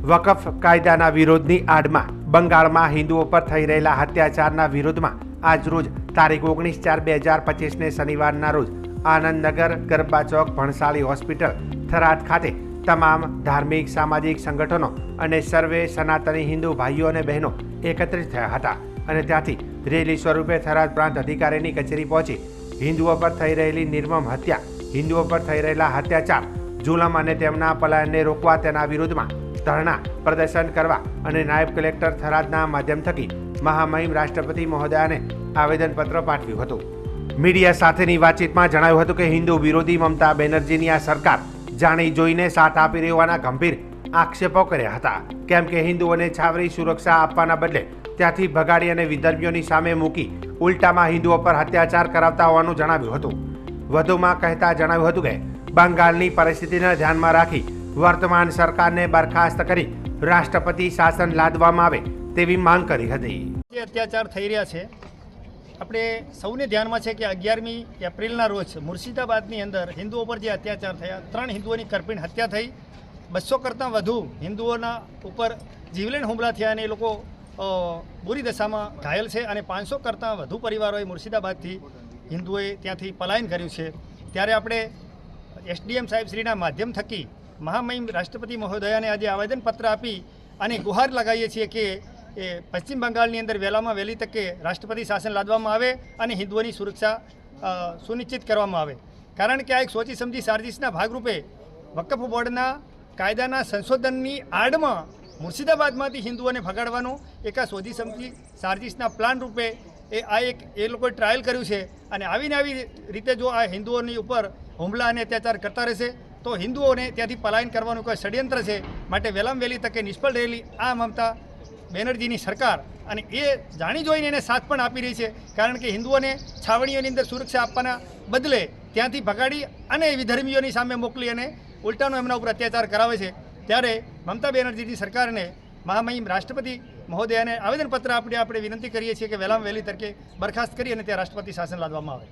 વકફ કાયદાના વિરોધની આડમાં બંગાળમાં હિન્દુઓ પર થઈ રહેલા અત્યાચારના વિરોધમાં આજરોજ તારીખ ઓગણીસ ચાર બે હજાર પચીસને શનિવારના રોજ આનંદનગર ગરબા ચોક ભણસાળી હોસ્પિટલ થરાદ ખાતે તમામ ધાર્મિક, સામાજિક સંગઠનો અને સર્વે સનાતની હિન્દુ ભાઈઓ અને બહેનો એકત્રિત થયા હતા અને ત્યાંથી રેલી સ્વરૂપે થરાદ પ્રાંત અધિકારીની કચેરી પહોંચી હિન્દુઓ પર થઈ રહેલી નિર્મમ હત્યા, હિન્દુઓ પર થઈ રહેલા અત્યાચાર, જુલમ અને તેમના પલાયનને રોકવા તેના વિરુદ્ધમાં ધરણા પ્રદર્શન કરવા અને નાયબ કલેક્ટર થરાદના માધ્યમ થકી મહામહિમ રાષ્ટ્રપતિ મહોદયાને આવેદનપત્ર પાઠવ્યું હતું. મીડિયા સાથેની વાતચીતમાં જણાવ્યું હતું કે હિન્દુ વિરોધી મમતા બેનર્જીની આ સરકાર જાણી જોઈને સાથ આપી રહેવાના ગંભીર આક્ષેપો કર્યા હતા. કેમ કે હિન્દુઓને છાવરી સુરક્ષા આપવાના બદલે ત્યાંથી ભગાડી અને વિધર્મીઓની સામે મૂકી ઉલટામાં હિન્દુઓ પર અત્યાચાર કરાવતા હોવાનું જણાવ્યું હતું. વધુમાં કહેતા જણાવ્યું હતું કે બંગાળની પરિસ્થિતિને ધ્યાનમાં રાખી વર્તમાન સરકારને બરખાસ્ત કરી રાષ્ટ્રપતિ શાસન લાદવામાં આવે તેવી માંગ કરી હતી. જે અત્યાચાર થઈ રહ્યા છે, આપણે સૌને ધ્યાનમાં છે કે અગિયારમી એપ્રિલના રોજ મુર્શિદાબાદની અંદર હિન્દુઓ પર જે અત્યાચાર થયા, ત્રણ હિન્દુઓની કરપીણ હત્યા થઈ. બસો કરતાં વધુ હિન્દુઓના ઉપર જીવલેણ હુમલા થયા અને એ લોકો બુરી દશામાં ઘાયલ છે અને પાંચસો કરતાં વધુ પરિવારોએ મુર્શિદાબાદથી હિન્દુઓએ ત્યાંથી પલાયન કર્યું છે. ત્યારે આપણે એસડીએમ સાહેબશ્રીના માધ્યમ થકી મહામહિમ રાષ્ટ્રપતિ મહોદયાને આજે આવેદનપત્ર આપી અને ગુહાર લગાવીએ છીએ કે એ પશ્ચિમ બંગાળની અંદર વહેલામાં વહેલી તકે રાષ્ટ્રપતિ શાસન લાદવામાં આવે અને હિન્દુઓની સુરક્ષા સુનિશ્ચિત કરવામાં આવે. કારણ કે આ એક સોચી સમજી સાર્જિશના ભાગરૂપે વકફ બોર્ડના કાયદાના સંશોધનની આડમાં મુર્શિદાબાદમાંથી હિન્દુઓને ભગાડવાનો એક આ સોચી સમજી સાર્જિશના પ્લાન રૂપે એ આ એક, એ લોકોએ ટ્રાયલ કર્યું છે. અને આવીને આવી રીતે જો આ હિન્દુઓની ઉપર હુમલા અને અત્યાચાર કરતા રહેશે તો હિન્દુઓને ત્યાંથી પલાયન કરવાનું કોઈ ષડયંત્ર છે? માટે વહેલામ વહેલી તકે નિષ્ફળ રહેલી આ મમતા બેનર્જીની સરકાર અને એ જાણી જોઈને એને સાથ પણ આપી રહી છે. કારણ કે હિન્દુઓને છાવણીઓની અંદર સુરક્ષા આપવાના બદલે ત્યાંથી ભગાડી અને વિધર્મીઓની સામે મોકલી અને ઉલટાનો એમના ઉપર અત્યાચાર કરાવે છે. ત્યારે મમતા બેનર્જીની સરકારને મહામહિમ રાષ્ટ્રપતિ મહોદયાને આવેદનપત્ર આપણે આપણે વિનંતી કરીએ છીએ કે વહેલામાં વહેલી તરીકે બરખાસ્ત કરી અને ત્યાં રાષ્ટ્રપતિ શાસન લાદવામાં આવે.